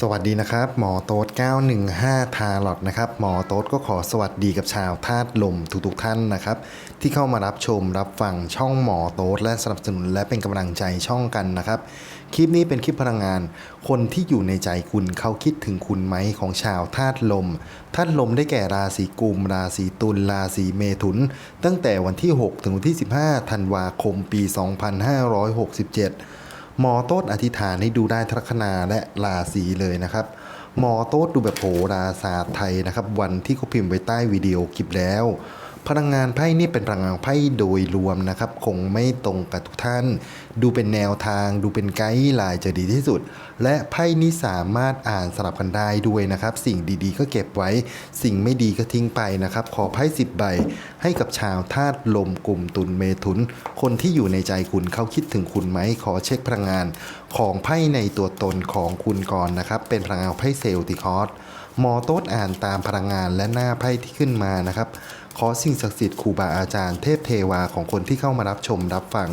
สวัสดีนะครับ หมอโต๊ด915 ทาลอดนะครับ หมอโต๊ดก็ขอสวัสดีกับชาวธาตุลมทุกๆท่านนะครับ ที่เข้ามารับชมรับฟังช่องหมอโต๊ดและสนับสนุนและเป็นกำลังใจช่องกันนะครับ คลิปนี้เป็นคลิปพลังงาน คนที่อยู่ในใจคุณเขาคิดถึงคุณไหมของชาวธาตุลมธาตุลมได้แก่ราศีกุม ราศีตุลราศีเมถุน ตั้งแต่วันที่ 6 ถึงวันที่ 15 ธันวาคมปี 2567 หมอโต๊ดอธิษฐานให้ดูได้ทัคนาและราศีเลยนะครับ หมอโต๊ดดูแบบโหราศาสตร์ไทยนะครับ วันที่เขาพิมพ์ไว้ใต้วิดีโอคลิปแล้ว พลังงานไพ่นี่เป็นพลังงานไพ่โดยรวมนะครับ คงไม่ตรงกับทุกท่าน ดูเป็นแนวทาง ดูเป็นไกด์ไลน์จะดีที่สุด และไพ่นี้สามารถอ่านสลับกันได้ด้วยนะครับ สิ่งดีๆ ก็เก็บไว้ สิ่งไม่ดีก็ทิ้งไปนะครับ ขอไพ่สิบใบ ให้กับชาวธาตุลมกลุ่มตุลเมถุน คนที่อยู่ในใจคุณเขาคิดถึงคุณไหมขอเช็คพลังงาน ของไพ่ในตัวตนของคุณก่อนนะครับ เป็นพลังงานไพ่เซลติคอสมอโต๊ดอ่านตามพลังงานและหน้าไพ่ที่ขึ้นมานะครับ ขอสิ่งศักดิ์สิทธิ์ครูบาอาจารย์เทพเทวาของคนที่เข้ามารับชมรับฟัง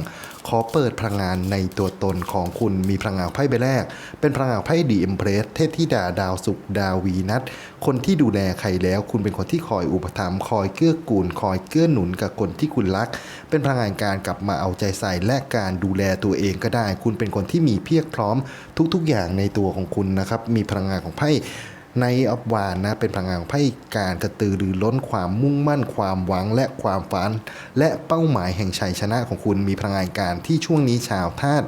ขอเปิดพลังงานในตัวตนของคุณมีพลังงานไพ่ใบแรก เป็นพลังงานไพ่ดีเอ็มเพรสเทพธิดาดาวสุขดาววีนัทคนที่ดูแลใครแล้ว คุณเป็นคนที่คอยอุปถัมภ์คอยเกื้อกูลคอยเกื้อหนุนกับคนที่คุณรัก เป็นพลังงานการกลับมาเอาใจใส่และการดูแลตัวเองก็ได้ คุณเป็นคนที่มีเพียรพร้อมทุก ๆ อย่างในตัวของคุณนะครับมีพลังงานของไพ่ ในออบวานนะเป็นพลังงานของไพ่การกระตือรือร้นความมุ่งมั่นความหวังและความฝัน และเป้าหมายแห่งชัยชนะของคุณมีพลังงานการที่ช่วงนี้ชาวธาตุ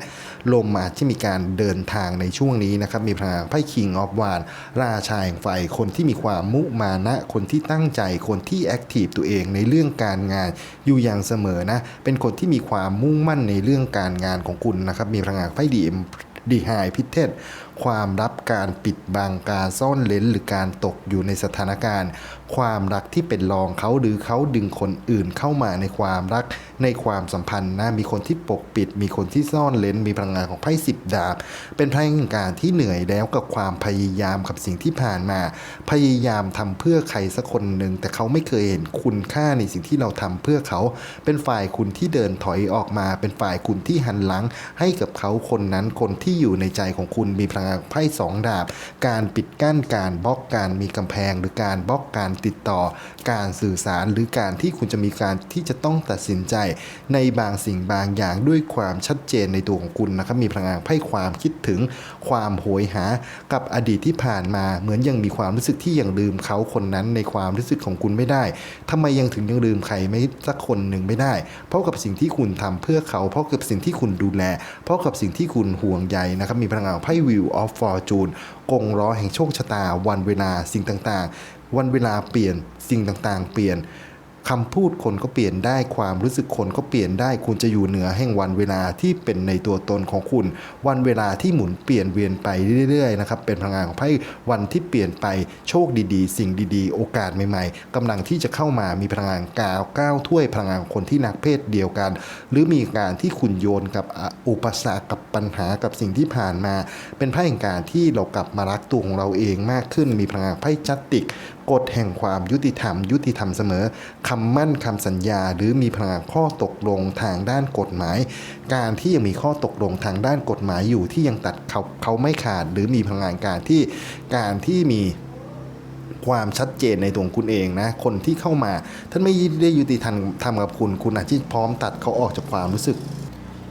ลมอาจจะมีการเดินทางในช่วงนี้นะครับมีพลังงานไพ่คิงออฟวานราชาแห่งไฟคนที่มีความมุมานะคนที่ตั้งใจคนที่แอคทีฟตัวเองในเรื่องการงานอยู่อย่างเสมอนะเป็นคนที่มีความมุ่งมั่นในเรื่องการงานของคุณนะครับมีพลังงานไพ่ดีดีไฮพิเทศ ความลับการปิดบังการซ่อนเลนหรือการตกอยู่ในสถานการณ์ความรักที่เป็นรองเขาหรือเขาดึงคนอื่นเข้ามาในความรักในความสัมพันธ์นะมีคนที่ปกปิด มีคนที่ซ่อนเลนมีพลังงานของไพ่สิบดาบ เป็นไพลังงานที่เหนื่อยแล้วกับความพยายามกับสิ่งที่ผ่านมา พยายามทำเพื่อใครสักคนหนึ่งแต่เขาไม่เคยเห็นคุณค่าในสิ่งที่เราทำเพื่อเขา เป็นฝ่ายคุณที่เดินถอยออกมา เป็นฝ่ายคุณที่หันหลัง ให้กับเขาคนนั้นคนที่อยู่ในใจของคุณมีพลังงานไพ่สองดาบ การปิดกั้นการบล็อกการมีกำแพงหรือการบล็อกการติดต่อ การสื่อสารหรือการที่คุณจะมีการที่จะต้องตัดสินใจ ในบางสิ่งบางอย่างด้วยความชัดเจนในตัวของคุณนะครับมีพลังงานไพ่ความคิดถึงความโหยหากับอดีตที่ผ่านมา เหมือนยังมีความรู้สึกที่ยังลืมเขาคนนั้นในความรู้สึกของคุณไม่ได้ทำไมยังถึงยังลืมใครไม่สักคนหนึ่งไม่ได้ เพราะกับสิ่งที่คุณทำเพื่อเขา เพราะกับสิ่งที่คุณดูแล เพราะกับสิ่งที่คุณห่วงใยนะครับมีพลังงานไพ่วิวออฟฟอร์จูนกงล้อแห่งโชคชะตาวันเวลาสิ่งต่างๆ วันเวลาเปลี่ยนสิ่งต่างๆ เปลี่ยนคำพูดคนก็เปลี่ยนได้ความรู้สึกคนก็เปลี่ยนได้ คุณจะอยู่เหนือแห่งวันเวลาที่เป็นในตัวตนของคุณ วันเวลาที่หมุนเปลี่ยนเวียนไปเรื่อยๆนะครับเป็นพลังงานของไพ่วันที่เปลี่ยนไปโชคดีๆ สิ่งดีๆ โอกาสใหม่ๆกำลังที่จะเข้ามามีพลังงานกาวก้าวถ้วยพลังงานของคนที่นักเพศเดียวกัน หรือมีการที่คุณโยนกับอุปสรรคกับปัญหากับสิ่งที่ผ่านมา เป็นไพ่แห่งการที่เรากลับมารักตัวของเราเองมากขึ้น มีพลังงานไพ่จัตติก กฎแห่งความยุติธรรม ยุติธรรมเสมอคำมั่นคำสัญญา หรือมีพลังข้อตกลงทางด้านกฎหมาย การที่ยังมีข้อตกลงทางด้านกฎหมายอยู่ที่ยังตัดเขาเขาไม่ขาด หรือมีพลังงานการที่การที่มีความชัดเจนในตัวคุณเองนะ คนที่เข้ามาท่านไม่ได้ยุติธรรมทำกับคุณ คุณอาจจะพร้อมตัดเขาออกจากความรู้สึก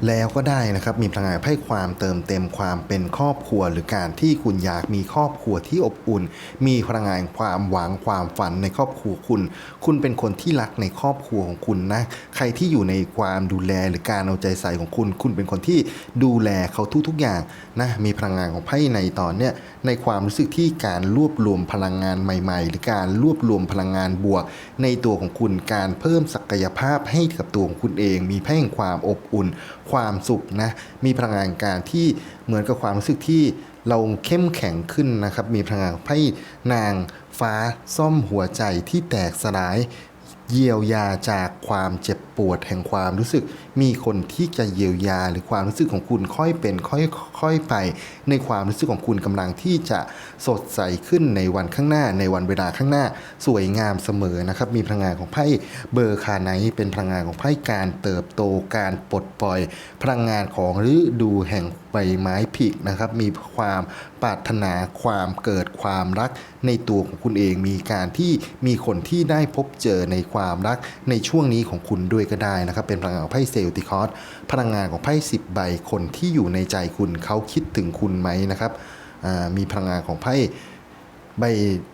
แล้วก็ได้นะครับมีพลังงานให้ความเติมเต็มความเป็นครอบครัว หรือการที่คุณอยากมีครอบครัวที่อบอุ่น มีพลังงานความหวังความฝันในครอบครัวคุณ คุณเป็นคนที่รักในครอบครัวของคุณนะใครที่อยู่ในความดูแลหรือการเอาใจใส่ของคุณ คุณเป็นคนที่ดูแลเขาทุกๆอย่างนะมีพลังงานของไพ่ในตอนเนี้ยในความรู้สึกที่การรวบรวมพลังงานใหม่ ๆ หรือการรวบรวมพลังงานบวก ในตัวของคุณการเพิ่มศักยภาพให้กับตัวของคุณเอง มีแพ่งความอบอุ่นความสุขนะมีพลังงานการที่เหมือนกับความรู้สึกที่เราเข้มแข็งขึ้นนะครับ มีพลังงานให้นางฟ้าซ่อมหัวใจที่แตกสลาย เยียวยาจากความเจ็บปวดแห่งความรู้สึก มีคนที่จะเยียวยาหรือความรู้สึกของคุณค่อยเป็นค่อยค่อยไป ในความรู้สึกของคุณกำลังที่จะสดใสขึ้นในวันข้างหน้า ในวันเวลาข้างหน้า สวยงามเสมอนะครับ มีพลังงานของไพ่เบอร์คาไนเป็นพลังงานของไพ่การเติบโตการปลดปล่อย พลังงานของฤดูแห่งใบไม้ผลินะครับ มีความปรารถนาความเกิดความรักในตัวของคุณเองมีการที่มีคนที่ได้พบเจอในความรักในช่วงนี้ของคุณด้วยก็ได้นะครับ เป็นพลังงานของไพ่เซลติคอสพลังงานของไพ่สิบใบคนที่อยู่ในใจคุณเขาคิดถึงคุณไหมนะครับมีพลังงานของไพ่ ใบ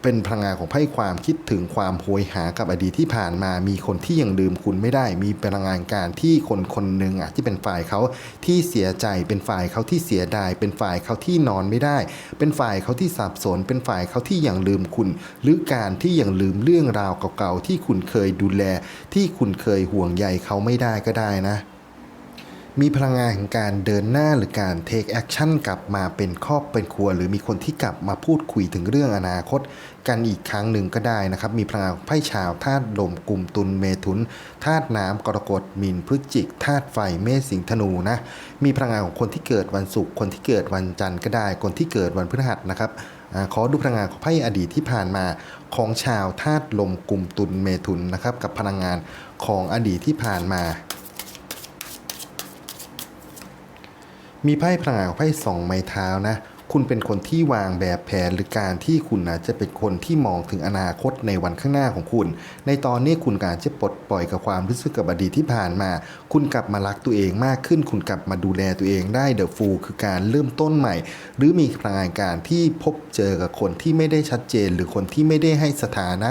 เป็นพลังงานของไพ่ความคิดถึงความโหยหากับอดีตที่ผ่านมา มีคนที่ยังลืมคุณไม่ได้ มีพลังงานการที่คนคนหนึ่งอะที่เป็นฝ่ายเขาที่เสียใจ เป็นฝ่ายเขาที่เสียดาย เป็นฝ่ายเขาที่นอนไม่ได้ เป็นฝ่ายเขาที่สับสน เป็นฝ่ายเขาที่ยังลืมคุณ หรือการที่ยังลืมเรื่องราวเก่าๆที่คุณเคยดูแล ที่คุณเคยห่วงใยเขาไม่ได้ก็ได้นะ มีพลังงานแห่งการเดินหน้าหรือการ take action กลับมาเป็นครอบเป็นครัว หรือมีคนที่กลับมาพูดคุยถึงเรื่องอนาคต กันอีกครั้งหนึ่งก็ได้นะครับ มีพลังงานไพ่ชาวธาตุลมกลุ่มตุลเมถุนธาตุน้ำกรกฎมีนพฤศจิกธาตุไฟเมษสิงห์ธนูนะมีพลังงานของคนที่เกิดวันศุกร์คนที่เกิดวันจันทร์ก็ได้ คนที่เกิดวันพฤหัสนะครับขอดูพลังงานของไพ่อดีตที่ผ่านมาของชาวธาตุลมกลุ่มตุลเมถุนนะครับกับพลังงานของอดีตที่ผ่านมา มีไพ่พลังงานของไพ่สองไม้เท้านะ คุณเป็นคนที่วางแบบแผนหรือการที่คุณอาจะเป็นคนที่มองถึงอนาคตในวันข้างหน้าของคุณ ในตอนนี้คุณอาจจะปลดปล่อยกับความรู้สึกกับอดีตที่ผ่านมา คุณกลับมารักตัวเองมากขึ้น คุณกลับมาดูแลตัวเองได้เดอะฟูคือการเริ่มต้นใหม่ หรือมีพลังงานการที่พบเจอกับคนที่ไม่ได้ชัดเจน หรือคนที่ไม่ได้ให้สถานะ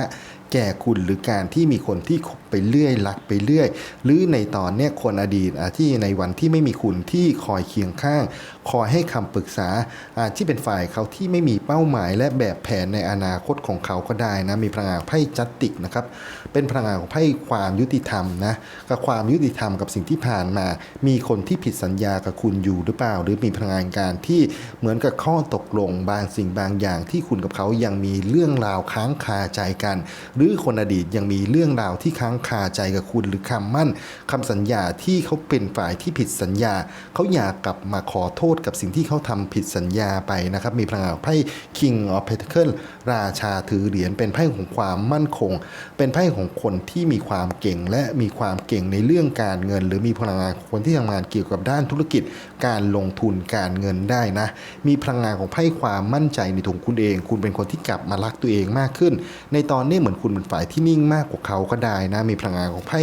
แก่คุณหรือการที่มีคนที่คบไปเรื่อยรักไปเรื่อย หรือในตอนเนี้ยคนอดีตที่ในวันที่ไม่มีคุณที่คอยเคียงข้าง คอยให้คำปรึกษาอาที่เป็นฝ่ายเขาที่ไม่มีเป้าหมายและแบบแผนในอนาคตของเขาก็ได้นะมีพลังงานไพ่จัตติกนะครับเป็นพลังงานของไพ่ความยุติธรรมนะกับความยุติธรรมกับสิ่งที่ผ่านมา มีคนที่ผิดสัญญากับคุณอยู่หรือเปล่า หรือมีพลังงานการที่เหมือนกับข้อตกลงบางสิ่งบางอย่างที่คุณกับเขายังมีเรื่องราวค้างคาใจกันหรือคนอดีตยังมีเรื่องราวที่ค้างคาใจกับคุณหรือคำมั่นคำสัญญาที่เขาเป็นฝ่ายที่ผิดสัญญา เขาอยากกลับมาขอโทษกับสิ่งที่เขาทำผิดสัญญาไปนะครับ มีพลังงานไพ่ King of Pentacles ราชาถือเหรียญเป็นไพ่ของความมั่นคง เป็นไพ่ของคนที่มีความเก่งและมีความเก่งในเรื่องการเงิน หรือมีพลังงานคนที่ทำงานเกี่ยวกับด้านธุรกิจ การลงทุนการเงินได้นะ มีพลังงานของไพ่ความมั่นใจในตัวของคุณเอง คุณเป็นคนที่กลับมารักตัวเองมากขึ้น ในตอนนี้เหมือนคุณเป็นฝ่ายที่นิ่งมากกว่าเขาก็ได้นะ มีพลังงานของไพ่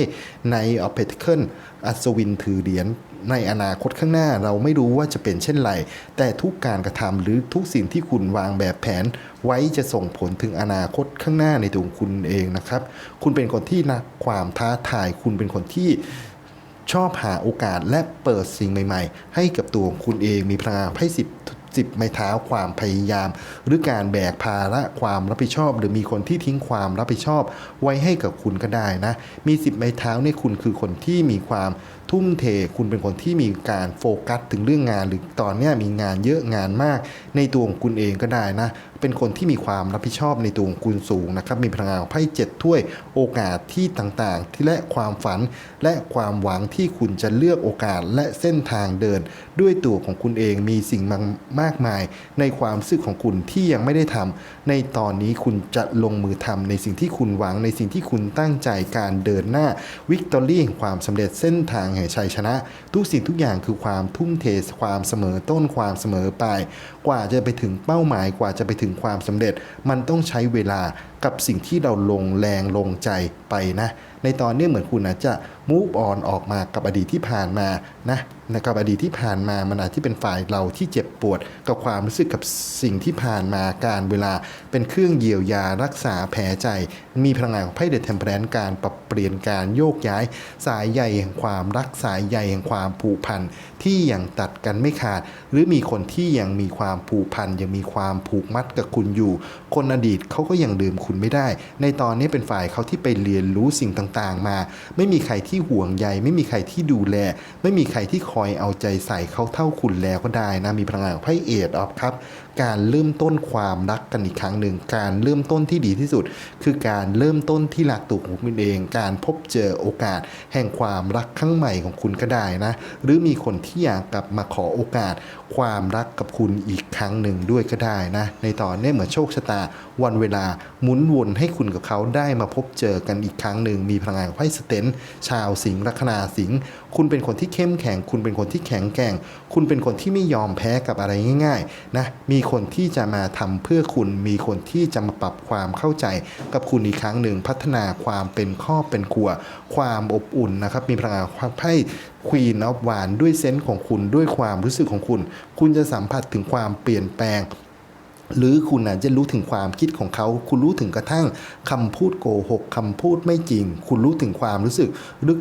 ในออฟเพติเคิลอัศวินถือเหรียญในอนาคตข้างหน้าเราไม่รู้ว่าจะเป็นเช่นไร แต่ทุกการกระทำหรือทุกสิ่งที่คุณวางแบบแผน ไว้จะส่งผลถึงอนาคตข้างหน้าในตัวของคุณเองนะครับ คุณเป็นคนที่นักความท้าทาย คุณเป็นคนที่ ชอบหาโอกาสและเปิดสิ่งใหม่ ๆ ให้กับตัวของคุณเองมีพลังให้สิบสิบไม้เท้าความพยายาม หรือการแบกภาระความรับผิดชอบ หรือมีคนที่ทิ้งความรับผิดชอบ ไว้ให้กับคุณก็ได้นะ มีสิบไม้เท้าเนี่ยคุณคือคนที่มีความทุ่มเทคุณเป็นคนที่มีการโฟกัสถึงเรื่องงาน หรือตอนนี้มีงานเยอะงานมาก ในตัวของคุณเองก็ได้นะ เป็นคนที่มีความรับผิดชอบในตัวของคุณสูงนะครับมีพลังงานไพ่เจ็ดถ้วยโอกาสที่ต่างๆ ที่และความฝันและความหวังที่คุณจะเลือกโอกาสและเส้นทางเดิน ด้วยตัวของคุณเองมีสิ่งมากมาย ในความรู้สึกของคุณที่ยังไม่ได้ทำในตอนนี้คุณจะลงมือทำในสิ่งที่คุณหวังในสิ่งที่คุณตั้งใจการเดินหน้าวิกตอรี่แห่งความสำเร็จเส้นทางแห่งชัยชนะ ทุกสิ่งทุกอย่างคือความทุ่มเทความเสมอต้นความเสมอปลาย กว่าจะไปถึงเป้าหมายกว่าจะไปถึงความสำเร็จ มันต้องใช้เวลากับสิ่งที่เราลงแรงลงใจไปนะ ในตอนนี้เหมือนคุณอาจะ move on ออกมากับอดีตที่ผ่านมานะนะกับอดีตที่ผ่านมามันอาจที่เป็นฝ่ายเราที่เจ็บปวด กับความรู้สึกกับสิ่งที่ผ่านมาการเวลา เป็นเครื่องเยียวยารักษาแผลใจ มีพลังงานของไพ่เดทเทมเพลนการปรับเปลี่ยนการโยกย้าย สายใยแห่งความรักสายใยแห่งความผูกพันที่ยังตัดกันไม่ขาด หรือมีคนที่ยังมีความผูกพันยังมีความผูกมัดกับคุณอยู่ คนอดีตเขาก็ยังลืมคุณไม่ได้ ในตอนนี้เป็นฝ่ายเขาที่ไปเรียนรู้สิ่งต่างๆ มา ไม่มีใครที่ห่วงใย ไม่มีใครที่ดูแล ไม่มีใครที่คอยเอาใจใส่เขาเท่าคุณแล้วก็ได้นะมีพลังงานของไพ่เอดออฟครับ การเริ่มต้นความรักกันอีกครั้งหนึ่ง การเริ่มต้นที่ดีที่สุด คือการเริ่มต้นที่รักตัวของคุณเอง การพบเจอโอกาส แห่งความรักครั้งใหม่ของคุณก็ได้นะ หรือมีคนที่อยากกลับมาขอโอกาส ความรักกับคุณอีกครั้งหนึ่งด้วยก็ได้นะ ในตอนนี้เหมือนโชคชะตา วันเวลาหมุนวนให้คุณกับเขาได้มาพบเจอกันอีกครั้งหนึ่งมีพลังงานไพ่สเตนชาวสิงห์ลัคนาสิงห์ คุณเป็นคนที่เข้มแข็ง คุณเป็นคนที่แข็งแกร่ง คุณเป็นคนที่ไม่ยอมแพ้กับอะไรง่ายๆนะมีคนที่จะมาทำเพื่อคุณมีคนที่จะมาปรับความเข้าใจกับคุณอีกครั้งหนึ่งพัฒนาความเป็นครอบเป็นครัว ความอบอุ่นนะครับมีพลังงานความไพ่ควีนออฟวานด้วยเซนส์ของคุณด้วยความรู้สึกของคุณ คุณจะสัมผัสถึงความเปลี่ยนแปลง หรือคุณอาจจะรู้ถึงความคิดของเขา คุณรู้ถึงกระทั่งคำพูดโกหกคำพูดไม่จริง คุณรู้ถึงความรู้สึก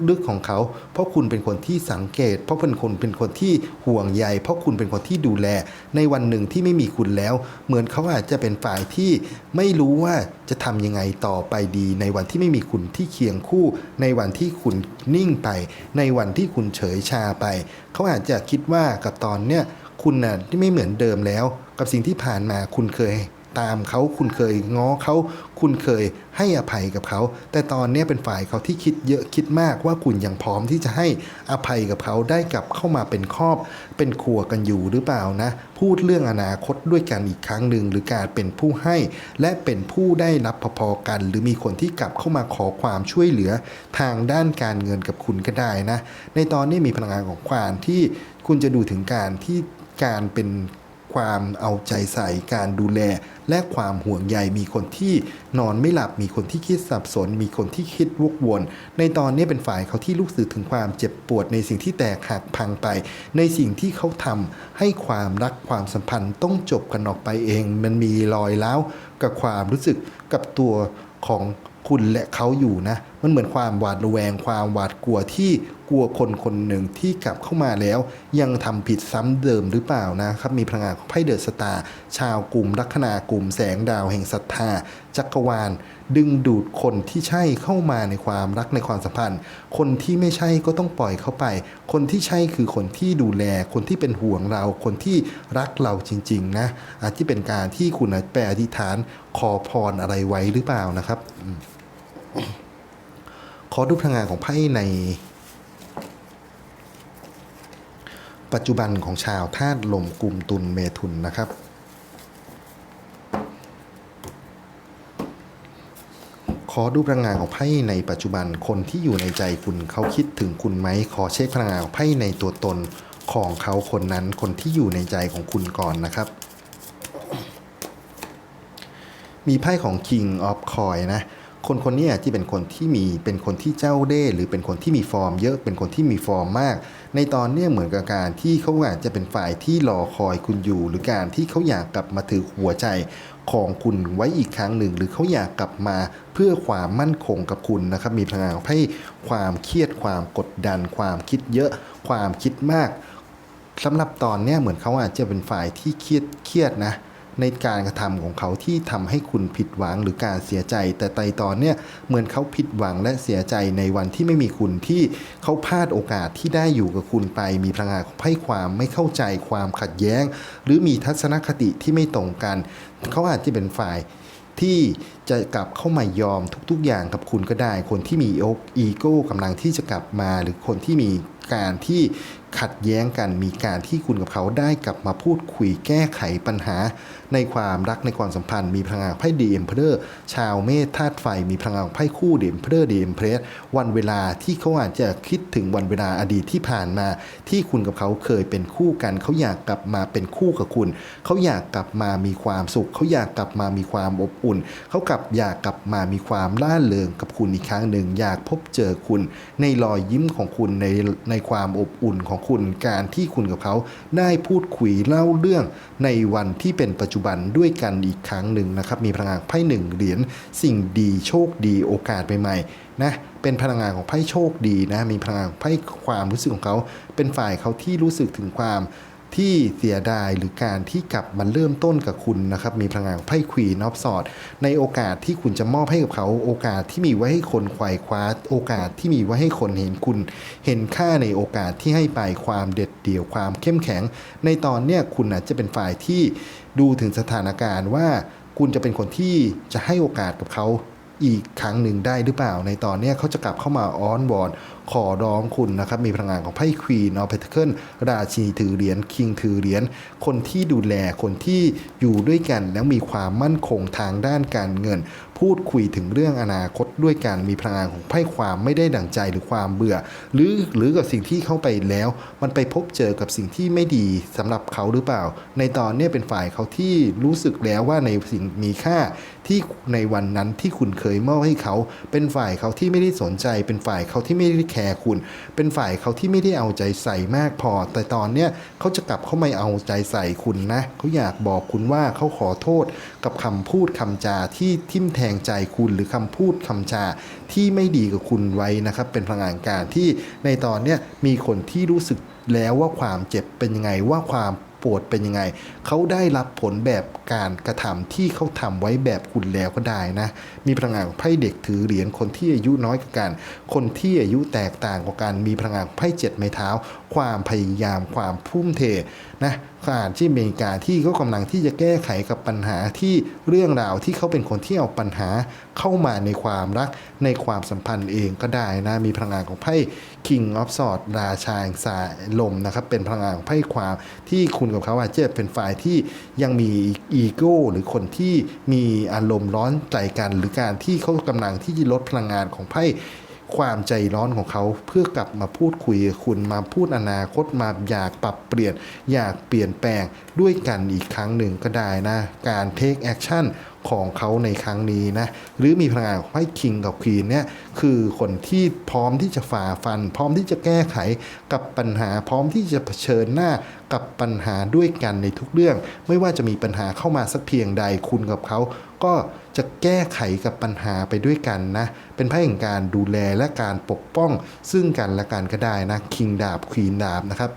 ลึกๆของเขา เพราะคุณเป็นคนที่สังเกต เพราะเป็นคนเป็นคนที่ห่วงใย เพราะคุณเป็นคนที่ดูแล ในวันหนึ่งที่ไม่มีคุณแล้ว เหมือนเขาอาจจะเป็นฝ่ายที่ไม่รู้ว่าจะทำยังไงต่อไปดี ในวันที่ไม่มีคุณที่เคียงคู่ ในวันที่คุณนิ่งไป ในวันที่คุณเฉยชาไป เขาอาจจะคิดว่ากับตอนเนี้ย คุณน่ะที่ไม่เหมือนเดิมแล้ว กับสิ่งที่ผ่านมาคุณเคยตามเขาคุณเคยง้อเขาคุณเคยให้อภัยกับเขา แต่ตอนนี้เป็นฝ่ายเขาที่คิดเยอะคิดมากว่าคุณยังพร้อมที่จะให้อภัยกับเขาได้กลับเข้ามาเป็นครอบ เป็นครัวกันอยู่หรือเปล่านะ พูดเรื่องอนาคตด้วยกันอีกครั้งหนึ่งหรือการเป็นผู้ให้ และเป็นผู้ได้รับพอๆกัน หรือมีคนที่กลับเข้ามาขอความช่วยเหลือทางด้านการเงินกับคุณก็ได้นะ ในตอนนี้มีพลังงานของความที่คุณจะดูถึงการที่ การเป็นความเอาใจใส่การดูแล และความห่วงใยมีคนที่นอนไม่หลับมีคนที่คิดสับสน มีคนที่คิดวกวน ในตอนนี้เป็นฝ่ายเขาที่รู้สึกถึงความเจ็บปวดในสิ่งที่แตกหักพังไป ในสิ่งที่เขาทำให้ความรักความสัมพันธ์ต้องจบกันออกไปเอง มันมีรอยร้าวกับความรู้สึกกับตัวของคุณและเขาอยู่นะ มันเหมือนความหวาดระแวง ความหวาดกลัวที่กลัวคนคนหนึ่งที่กลับเข้ามาแล้ว ยังทำผิดซ้ำเดิมหรือเปล่านะครับ มีพลังงานของไพ่เดอะสตาร์ชาวกลุ่มลัคนากลุ่มแสงดาวแห่งศรัทธา จักรวาล ดึงดูดคนที่ใช่เข้ามาในความรักในความสัมพันธ์ คนที่ไม่ใช่ก็ต้องปล่อยเขาไป คนที่ใช่คือคนที่ดูแล คนที่เป็นห่วงเรา คนที่รักเราจริง ๆ นะอาจจะเป็นการที่คุณอาจไปอธิษฐานขอพรอะไรไว้หรือเปล่านะครับ ขอดูพลังงานของไพ่ใน ปัจจุบันของชาวธาตุลมกลุ่มตุลเมถุนนะครับ ขอดูพลังงานของไพ่ในปัจจุบันคนที่อยู่ในใจคุณเขาคิดถึงคุณไหมขอเช็คพลังงานของไพ่ในตัวตนของเขาคนนั้นคนที่อยู่ในใจของคุณก่อนนะครับ มีไพ่ของ King of Coin นะ คนคนนี้ที่เป็นคนที่มีเป็นคนที่เจ้าเล่หรือเป็นคนที่มีฟอร์ม เยอะเป็นคนที่มีฟอร์มมาก ในตอนนี้เหมือนกับการที่เขาอาจจะเป็นฝ่ายที่รอคอยคุณอยู่ หรือการที่เขาอยากกลับมาถือหัวใจของคุณไว้อีกครั้งหนึ่ง หรือเขาอยากกลับมาเพื่อความมั่นคงกับคุณนะครับ มีพลังงานของไพ่ความเครียดความกดดัน ความคิดเยอะ ความคิดมากสำหรับตอนนี้เหมือนเขาอาจจะเป็นฝ่ายที่เครียดเครียดนะ ในการกระทำของเขาที่ทำให้คุณผิดหวังหรือการเสียใจ แต่ไตตอนเนี้ยเหมือนเขาผิดหวังและเสียใจในวันที่ไม่มีคุณที่เขาพลาดโอกาสที่ได้อยู่กับคุณไป มีพลังงานของไพ่ความไม่เข้าใจความขัดแย้ง หรือมีทัศนคติที่ไม่ตรงกัน เขาอาจจะเป็นฝ่ายที่จะกลับเข้ามายอมทุกๆอย่างกับคุณก็ได้ คนที่มีอีโก้กำลังที่จะกลับมา หรือคนที่มี การที่ขัดแย้งกันมีการที่คุณกับเขาได้กลับมาพูดคุยแก้ไขปัญหา ในความรักในความสัมพันธ์ มีพลังงานไพ่ดีเอ็มเพอร์ชาวเมษธาตุไฟ มีพลังงานไพ่คู่ดีเอ็มเพอร์ดีเอ็มเพรสวันเวลาที่เขาอาจจะคิดถึงวันเวลาอดีตที่ผ่านมา ที่คุณกับเขาเคยเป็นคู่กัน เขาอยากกลับมาเป็นคู่กับคุณ เขาอยากกลับมามีความสุข เขาอยากกลับมามีความอบอุ่น เขากลับอยากกลับมามีความล่าเริงกับคุณอีกครั้งหนึ่งอยากพบเจอคุณ ในรอยยิ้มของคุณในในความอบอุ่นของคุณการที่คุณกับเขาได้พูดคุยเล่าเรื่องในวันที่เป็นปัจจุบันด้วยกันอีกครั้งหนึ่งนะครับ มีพลังงานไพ่หนึ่งเหรียญสิ่งดีโชคดีโอกาสใหม่ๆนะเป็นพลังงานของไพ่โชคดีนะมีพลังงานไพ่ความรู้สึกของเขา เป็นฝ่ายเขาที่รู้สึกถึงความ ที่เสียดายหรือการที่กลับมาเริ่มต้นกับคุณนะครับ มีพลังงานไพ่ควีนอฟสอดในโอกาสที่คุณจะมอบให้กับเขา โอกาสที่มีไว้ให้คนไขว่คว้า โอกาสที่มีไว้ให้คนเห็นคุณ เห็นค่าในโอกาสที่ให้ไปความเด็ดเดี่ยวความเข้มแข็ง ในตอนเนี้ยคุณอาจจะเป็นฝ่ายที่ดูถึงสถานการณ์ว่าคุณจะเป็นคนที่จะให้โอกาสกับเขาอีกครั้งหนึ่งได้หรือเปล่าในตอนนี้เขาจะกลับเข้ามาอ้อนวอน ขอร้องคุณนะครับ มีพลังงานของไพ่ควีนออฟเพนเคิลราชินีถือเหรียญคิงถือเหรียญคนที่ดูแลคนที่อยู่ด้วยกัน แล้วมีความมั่นคงทางด้านการเงิน พูดคุยถึงเรื่องอนาคตด้วยกันมีพลังงานของไพ่ความไม่ได้ดั่งใจหรือความเบื่อ หรือหรือกับสิ่งที่เข้าไปแล้ว มันไปพบเจอกับสิ่งที่ไม่ดีสำหรับเขาหรือเปล่า ในตอนนี้เป็นฝ่ายเขาที่รู้สึกแล้วว่าในสิ่งมีค่าที่ในวันนั้นที่คุณเคยมอบให้เขา เป็นฝ่ายเขาที่ไม่ได้สนใจ เป็นฝ่ายเขาที่ไม่ได้แคร์คุณ เป็นฝ่ายเขาที่ไม่ได้เอาใจใส่มากพอ แต่ตอนเนี้ยเขาจะกลับเข้ามาเอาใจใส่คุณนะเขาอยากบอกคุณว่าเขาขอโทษกับคำพูดคำจาที่ทิ่มแทงใจคุณหรือคำพูดคำจาที่ไม่ดีกับคุณไว้นะครับเป็นพลังงานการที่ในตอนเนี้ยมีคนที่รู้สึกแล้วว่าความเจ็บเป็นยังไงว่าความ ปวดเป็นยังไง เขาได้รับผลแบบการกระทำที่เขาทำไว้แบบคุณแล้วก็ได้นะ มีพลังงานของไพ่เด็กถือเหรียญคนที่อายุน้อยกว่ากัน คนที่อายุแตกต่างกว่ากันมีพลังงานไพ่เจ็ดไม้เท้า ความพยายามความพุ่มเทนะการที่อเมริกาที่เขากำลังที่จะแก้ไขกับปัญหาที่เรื่องราวที่เขาเป็นคนที่เอาปัญหาเข้ามาในความรักในความสัมพันธ์เองก็ได้นะ มีพลังงานของไพ่ King of Swords ราชาแห่งสายลมนะครับ เป็นพลังงานของไพ่ความที่คุณกับเขาอาจจะเป็นฝ่ายที่ยังมีอีโก้หรือคนที่มีอารมณ์ร้อนใจกัน หรือการที่เขากำลังที่จะลดพลังงานของไพ่ ความใจร้อนของเขาเพื่อกลับมาพูดคุยคุณมาพูดอนาคตมาอยากปรับเปลี่ยน อยากเปลี่ยนแปลงด้วยกันอีกครั้งหนึ่งก็ได้นะ การเทคแอคชั่น ของเขาในครั้งนี้นะหรือมีพลังงานของไพ่คิงกับควีนเนี่ยคือคนที่พร้อมที่จะฝ่าฟัน พร้อมที่จะแก้ไขกับปัญหาพร้อมที่จะเผชิญหน้ากับปัญหาด้วยกันในทุกเรื่อง ไม่ว่าจะมีปัญหาเข้ามาสักเพียงใดคุณกับเขาก็จะแก้ไขกับปัญหาไปด้วยกันนะ เป็นไพ่แห่งการดูแลและการปกป้อง ซึ่งกันและกันก็ได้นะคิงดาบควีนดาบนะครับ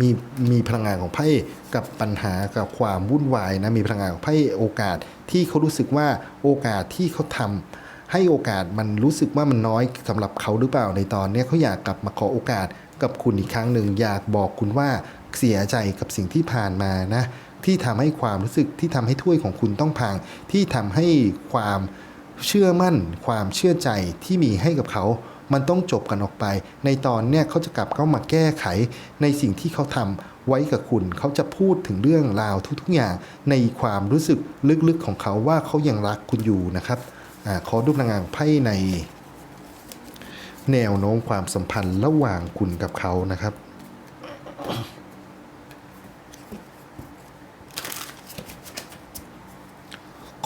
มีมีพลังงานของไพ่กับปัญหากับความวุ่นวายนะมีพลังงานของไพ่โอกาสที่เขารู้สึกว่าโอกาสที่เขาทำให้โอกาสมันรู้สึกว่ามันน้อยสำหรับเขาหรือเปล่าในตอนนี้เขาอยากกลับมาขอโอกาสกับคุณอีกครั้งหนึ่งอยากบอกคุณว่าเสียใจกับสิ่งที่ผ่านมานะที่ทำให้ความรู้สึกที่ทำให้ถ้วยของคุณต้องพัง ที่ทำให้ความเชื่อมั่น ความเชื่อใจที่มีให้กับเขา มันต้องจบกันออกไป ในตอนเนี้ยเขาจะกลับเข้ามาแก้ไขในสิ่งที่เขาทำไว้กับคุณ เขาจะพูดถึงเรื่องราวทุกๆอย่าง ในความรู้สึกลึกๆของเขาว่าเขายังรักคุณอยู่นะครับอขอดูพลังงานไพ่ใน แนวโน้มความสัมพันธ์ระหว่างคุณกับเขานะครับ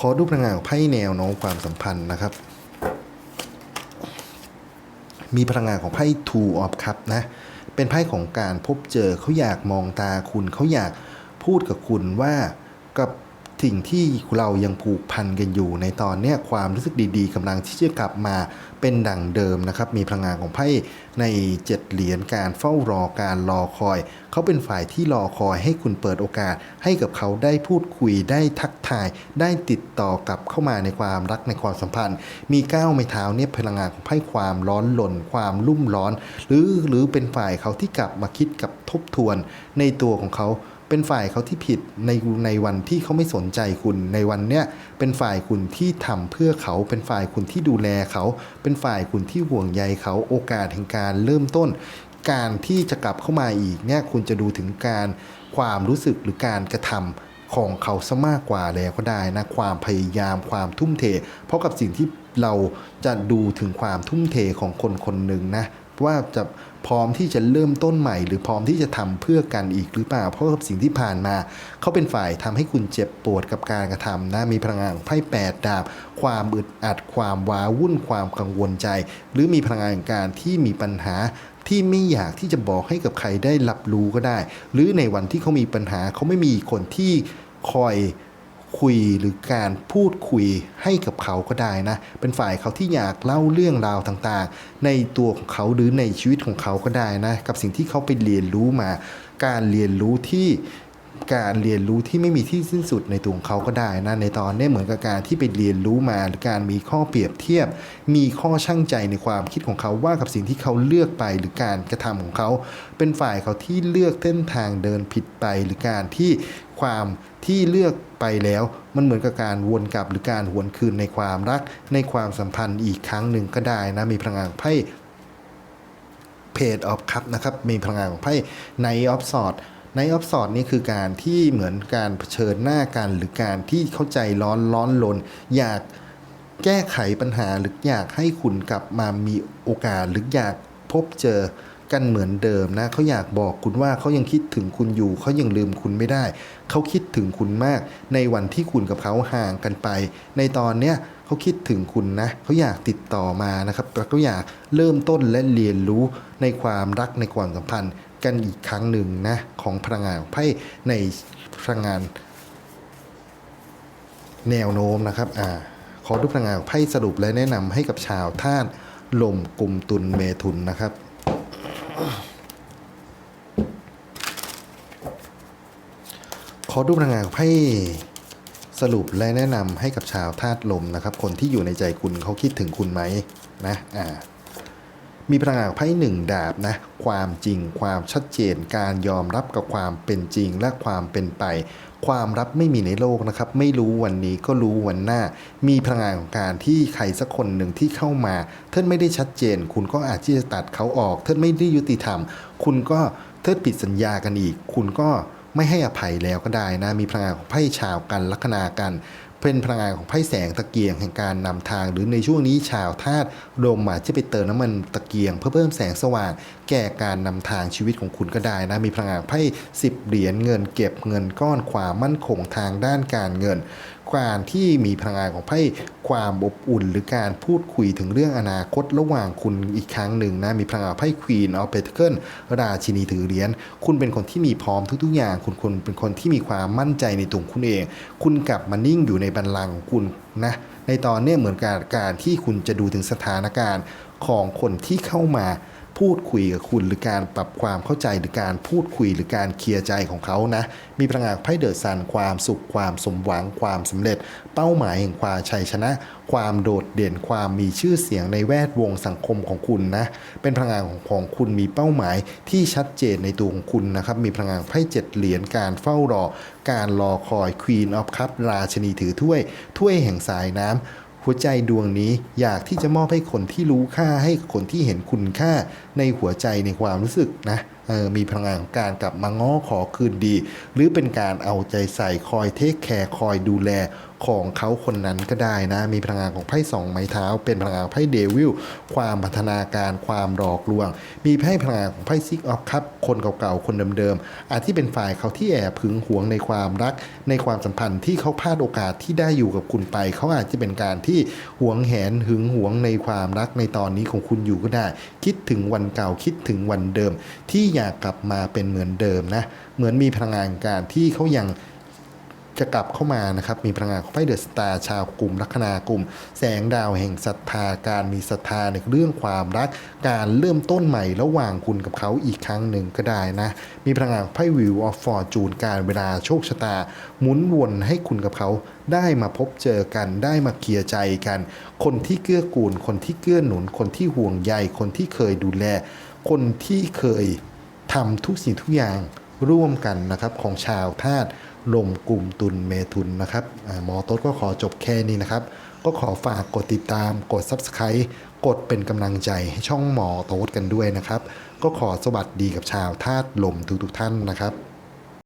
ขอดูพลังงานของไพ่แนวโน้มความสัมพันธ์นะครับ มีพลังงานของไพ่ Two of Cup นะ เป็นไพ่ของการพบเจอเขาอยากมองตาคุณ เขาอยากพูดกับคุณว่ากับ สิ่งที่เรายังผูกพันกันอยู่ในตอนนี้ความรู้สึกดีๆกำลังที่จะกลับมาเป็นดั่งเดิมนะครับ มีพลังงานของไพ่ในเจ็ดเหรียญการเฝ้ารอการรอคอย เขาเป็นฝ่ายที่รอคอยให้คุณเปิดโอกาส ให้กับเขาได้พูดคุยได้ทักทาย ได้ติดต่อกลับเข้ามาในความรักในความสัมพันธ์ มีก้าวไม้เท้าเนี่ยพลังงานของไพ่ความร้อนหล่น ความรุ่มร้อน หรือหรือเป็นฝ่ายเขาที่กลับมาคิดกับทบทวนในตัวของเขา เป็นฝ่ายเขาที่ผิดในในวันที่เขาไม่สนใจคุณในวันเนี้ยเป็นฝ่ายคุณที่ทำเพื่อเขา เป็นฝ่ายคุณที่ดูแลเขา เป็นฝ่ายคุณที่ห่วงใยเขาโอกาสแห่งการเริ่มต้น การที่จะกลับเข้ามาอีกเนี่ยคุณจะดูถึงการความรู้สึกหรือการกระทำของเขาซะมากกว่าแล้วก็ได้นะความพยายามความทุ่มเท เพราะกับสิ่งที่เราจะดูถึงความทุ่มเทของคนคนหนึ่งนะ ว่าจะพร้อมที่จะเริ่มต้นใหม่ หรือพร้อมที่จะทำเพื่อกันอีกหรือเปล่า เพราะกับสิ่งที่ผ่านมา เขาเป็นฝ่ายทำให้คุณเจ็บปวดกับการกระทำนะมีพลังงานไพ่แปดดาบ ความอึดอัดความว้าวุ่นความกังวลใจ หรือมีพลังงานของการที่มีปัญหาที่ไม่อยากที่จะบอกให้กับใครได้รับรู้ก็ได้ หรือในวันที่เขามีปัญหาเขาไม่มีคนที่คอย คุยหรือการพูดคุยให้กับเขาก็ได้นะ เป็นฝ่ายเขาที่อยากเล่าเรื่องราวต่างๆ ในตัวของเขาหรือในชีวิตของเขาก็ได้นะ กับสิ่งที่เขาไปเรียนรู้มา การเรียนรู้ที่การเรียนรู้ที่ไม่มีที่สิ้นสุดในตัวของเขาก็ได้นะในตอนนี้เหมือนกับการที่ไปเรียนรู้มาหรือการมีข้อเปรียบเทียบ มีข้อช่างใจในความคิดของเขาว่ากับสิ่งที่เขาเลือกไปหรือการกระทำของเขา เป็นฝ่ายเขาที่เลือกเส้นทางเดินผิดไป หรือการที่ ความที่เลือกไปแล้ว มันเหมือนกับการวนกลับหรือการหวนคืนในความรัก ในความสัมพันธ์อีกครั้งหนึ่งก็ได้นะมีพลังงานไพ่เพจออฟคัพนะครับมีพลังงานของไพ่ในออฟสอดในออฟสอดนี่คือการที่เหมือนการเผชิญหน้ากัน หรือการที่เข้าใจร้อนร้อนลน อยากแก้ไขปัญหาหรืออยากให้คุณกลับมามีโอกาสหรืออยากพบเจอ กันเหมือนเดิมนะเขาอยากบอกคุณว่าเขายังคิดถึงคุณอยู่เขายังลืมคุณไม่ได้ เขาคิดถึงคุณมาก ในวันที่คุณกับเขาห่างกันไป ในตอนเนี้ยเขาคิดถึงคุณนะเขาอยากติดต่อมานะครับแล้วก็อยากเริ่มต้นและเรียนรู้ในความรักในความสัมพันธ์ กันอีกครั้งหนึ่งนะของพลังงานไพ่ในพลังงาน แนวโน้มนะครับอ่าขอดูพลังงานไพ่สรุปและแนะนำให้กับชาวธาตุลมกลุ่มตุลเมถุนนะครับ ขอดูพลังงานให้สรุปและแนะนำให้กับชาวธาตุลมนะครับ คนที่อยู่ในใจคุณเขาคิดถึงคุณไหมนะอ่า มีพลังงานของไพ่หนึ่งดาบนะความจริง ความชัดเจน การยอมรับกับความเป็นจริงและความเป็นไป ความรับไม่มีในโลกนะครับ ไม่รู้วันนี้ก็รู้วันหน้า มีพลังงานของการที่ใครสักคนหนึ่งที่เข้ามาท่านไม่ได้ชัดเจน คุณก็อาจที่จะตัดเขาออกท่านไม่ได้ยุติธรรม คุณก็เทิดผิดสัญญากันอีก คุณก็ไม่ให้อภัยแล้วก็ได้นะ มีพลังงานของไพ่ชาวกันลัคนากัน เป็นพลังงานของไพ่แสงตะเกียงแห่งการนำทาง หรือในช่วงนี้ชาวธาตุลมอาจจะไปเติมน้ำมันตะเกียง เพื่อเพิ่มแสงสว่าง แก่การนำทางชีวิตของคุณก็ได้นะมีพลังงานไพ่สิบเหรียญเงินเก็บเงินก้อนความมั่นคงทางด้านการเงิน การที่มีพลังงานของไพ่ความอบอุ่น หรือการพูดคุยถึงเรื่องอนาคตระหว่างคุณอีกครั้งหนึ่งนะมีพลังงานไพ่ควีนออฟเพ t เคิลราชินีถือเหรียญคุณเป็นคนที่มีพร้อมทุกๆอย่าง คุณคนเป็นคนที่มีความมั่นใจในตัวคุณเอง คุณกลับมานิ่งอยู่ในบัลลังก์ของคุณนะในตอนนี้เหมือนกับการที่คุณจะดูถึงสถานการณ์ของคนที่เข้ามา พูดคุยกับคุณ หรือการปรับความเข้าใจหรือการพูดคุยหรือการเคลียร์ใจของเขานะ มีพลังงานไพ่เดอะซันความสุขความสมหวังความสำเร็จ เป้าหมายแห่งความชัยชนะ ความโดดเด่นความมีชื่อเสียงในแวดวงสังคมของคุณนะ เป็นพลังงานของของคุณมีเป้าหมายที่ชัดเจนในตัวของคุณนะครับ มีพลังงานไพ่เจ็ดเหรียญการเฝ้ารอ การรอคอย Queen of Cup ราชนีถือถ้วยถ้วยแห่งสายน้ำ หัวใจดวงนี้อยากที่จะมอบให้คนที่รู้ค่าให้คนที่เห็นคุณค่าในหัวใจในความรู้สึกนะมีพลังงานของการกลับมาง้อขอคืนดี หรือเป็นการเอาใจใส่คอยเทคแคร์คอยดูแลของเขาคนนั้นก็ได้นะ มีพลังงานของไพ่สองไม้เท้า เป็นพลังงานไพ่เดวิลความพัฒนาการความหลอกลวง มีไพ่พลังงานของไพ่ซิกออฟคัพคนเก่าๆคนเดิมๆอาจที่เป็นฝ่ายเขาที่แอบหึงหวงในความรัก ในความสัมพันธ์ที่เขาพลาดโอกาสที่ได้อยู่กับคุณไป เขาอาจจะเป็นการที่หวงแหนหึงหวงในความรักในตอนนี้ของคุณอยู่ก็ได้ คิดถึงวันเก่าคิดถึงวันเดิม ที่อยากกลับมาเป็นเหมือนเดิมนะ เหมือนมีพลังงานการที่เขายังจะกลับเข้ามานะครับ มีพลังงานของไพ่เดอะสตาร์ชาวกลุ่มลัคนากลุ่ม แสงดาวแห่งศรัทธาการมีศรัทธาในเรื่องความรัก การเริ่มต้นใหม่ระหว่างคุณกับเขาอีกครั้งหนึ่งก็ได้นะ มีพลังงานไพ่วิวออฟฟอร์จูนการเวลาโชคชะตา หมุนวนให้คุณกับเขาได้มาพบเจอกันได้มาเคลียร์ใจกัน คนที่เกื้อกูล คนที่เกื้อหนุน คนที่ห่วงใยคนที่เคยดูแล คนที่เคย ทำทุกสิ่งทุกอย่างร่วมกันนะครับของชาวธาตุลมกลุ่มตุลเมทุนนะครับหมอโต๊ดก็ขอจบแค่นี้นะครับ ก็ขอฝากกดติดตามกด Subscribe กดเป็นกำลังใจให้ช่องหมอโต๊ดกันด้วยนะครับ ก็ขอสวัสดีกับชาวธาตุลมทุกๆท่านนะครับ